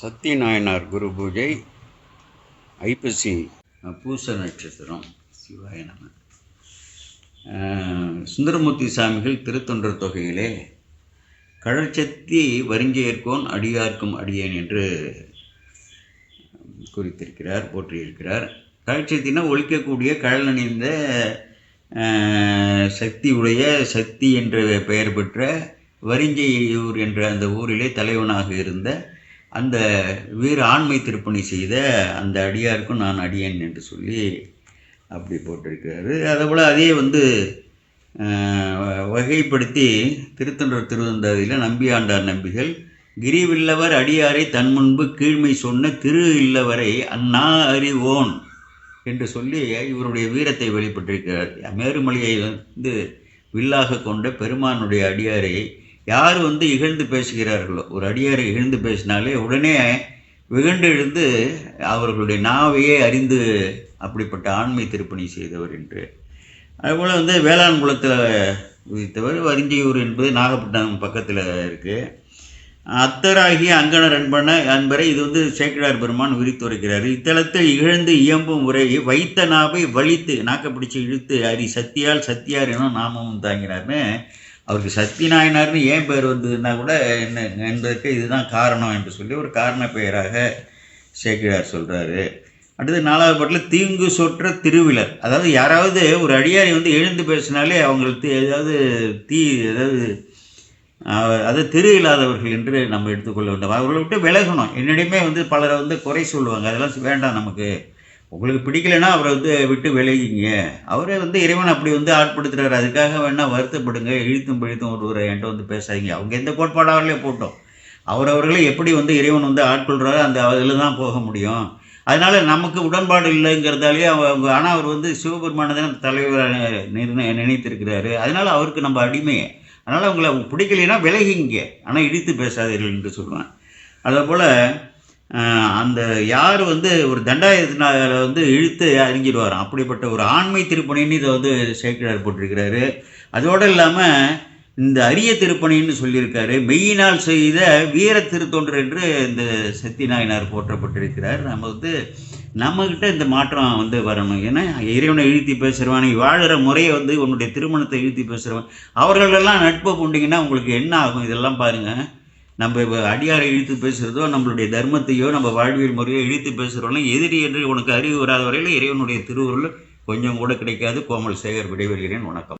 சத்யநாயனார் குரு பூஜை ஐப்பசி பூச நட்சத்திரம் சிவாய நம. சுந்தரமூர்த்தி சாமிகள் திருத்தொன்ற தொகையிலே கழற்சத்தி வருஞ்சேர்க்கோன் அடியார்க்கும் அடியேன் என்று குறித்திருக்கிறார் போற்றியிருக்கிறார். கழற்சத்தினா ஒழிக்கக்கூடிய கழல் அணிந்த சக்தி உடைய சக்தி என்ற பெயர் பெற்ற வரிஞ்சையூர் என்ற அந்த ஊரிலே தலைவனாக இருந்த அந்த வீர ஆண்மை திருப்பணி செய்த அந்த அடியாருக்கும் நான் அடியேன் என்று சொல்லி அப்படி போட்டிருக்கிறாரு. அதேபோல் அதே வந்து வகைப்படுத்தி திருத்தொண்டர் திருவந்தாதியில் நம்பியாண்டார் நம்பிகள் கிரிவில்லவர் அடியாரை தன் முன்பு கீழ்மை சொன்ன திரு இல்லவரை அண்ணா அறிவோன் என்று சொல்லி இவருடைய வீரத்தை வெளிப்பட்டிருக்கிறார். மேருமலையை வந்து வில்லாக கொண்ட பெருமானுடைய அடியாரை யார் வந்து இகழ்ந்து பேசுகிறார்களோ ஒரு அடியாரை இகழ்ந்து பேசினாலே உடனே விகண்டு எழுந்து அவர்களுடைய நாவையே அறிந்து அப்படிப்பட்ட ஆண்மை திருப்பணி செய்தவர் என்று. அதுபோல் வந்து வேளாண் குளத்தில் உதித்தவர் வரிஞ்சியூர் என்பது நாகப்பட்டினம் பக்கத்தில் இருக்குது அத்தராகிய அங்கனர் அன்பன அன்பரை இது வந்து சேக்கிழார் பெருமான் விரித்துரைக்கிறார். இத்தலத்தில் இகழ்ந்து இயம்பும் உரையை வைத்த நாவை வலித்து நாக்கப்பிடிச்சு இழுத்து அரி சத்தியால் சத்தியார் எனும் நாமமும் தாங்கினார்னு அவருக்கு சக்தி நாயனார்னு ஏன் பேர் வந்ததுன்னா கூட என்ன என்பதற்கு இதுதான் காரணம் என்று சொல்லி ஒரு காரண பெயராக சேக்கிழார் சொல்கிறாரு அடுத்து நாலாவது பாட்டில் தீங்கு சொற்ற திருவிழர். அதாவது யாராவது ஒரு அடியாரி வந்து எழுந்து பேசினாலே அவங்களுக்கு ஏதாவது தீ ஏதாவது அது திரு இல்லாதவர்கள் என்று நம்ம எடுத்துக்கொள்ள வேண்டும். அவர்களை விட்டு விலகணும். என்னிடையுமே வந்து பலரை வந்து குறை சொல்லுவாங்க. அதெல்லாம் வேண்டாம் நமக்கு. உங்களுக்கு பிடிக்கலைன்னா அவரை வந்து விட்டு விலகிங்க அவரே வந்து இறைவன் அப்படி வந்து ஆட்படுத்துறாரு. அதுக்காக வேணால் வருத்தப்படுங்க. இழுத்தும் பிழித்தும் ஒருவரை என்கிட்ட வந்து பேசாதீங்க. அவங்க எந்த கோட்பாடாகலே போட்டோம். அவரவர்களை எப்படி வந்து இறைவன் வந்து ஆட்கொள்கிறாரோ அந்த அதில் தான் போக முடியும். அதனால நமக்கு உடன்பாடு இல்லைங்கிறதாலே அவங்க ஆனால் அவர் வந்து சிவபெருமான தான் தலைவராக நிர்ணய நினைத்திருக்கிறாரு. அதனால் அவருக்கு நம்ம அடிமை. அதனால் அவங்கள பிடிக்கலைன்னா விலகிங்க. ஆனால் இடித்து பேசாதீர்கள் என்று சொல்லுவேன் அதே போல் அந்த யார் வந்து ஒரு தண்டாயத்தினால வந்து இழுத்து அறிஞ்சிடுவாராம் அப்படிப்பட்ட ஒரு ஆண்மை திருப்பணின்னு இதை வந்து சேக்கிரார் போட்டிருக்கிறாரு. அதோடு இல்லாமல் இந்த அரிய திருப்பணின்னு சொல்லியிருக்காரு. மெய்யினால் செய்த வீர திருத்தொன்று என்று இந்த சத்தியநாயனார் போற்றப்பட்டிருக்கிறார். நம்ம வந்து நம்மக்கிட்ட இந்த மாற்றம் வந்து வரணும். ஏன்னா இறைவனை இழுத்தி பேசுகிறவன் நீ வாழுற முறையை வந்து உன்னுடைய திருமணத்தை இழுத்தி பேசுகிறவன் அவர்களெல்லாம் நட்பு கொண்டிங்கன்னா உங்களுக்கு என்ன ஆகும்? இதெல்லாம் பாருங்கள் நம்ம இப்போ அடியாரை இழுத்து பேசுகிறதோ நம்மளுடைய தர்மத்தையோ நம்ம வாழ்வியல் முறையோ இழுத்து பேசுகிறோன்னா எதிரி என்று உனக்கு அறிவு வராத வரையில் இறைவனுடைய திருவுருள் கொஞ்சம் கூட கிடைக்காது. கோமல் சேகர் விடைபெறுகிறேன். வணக்கம்.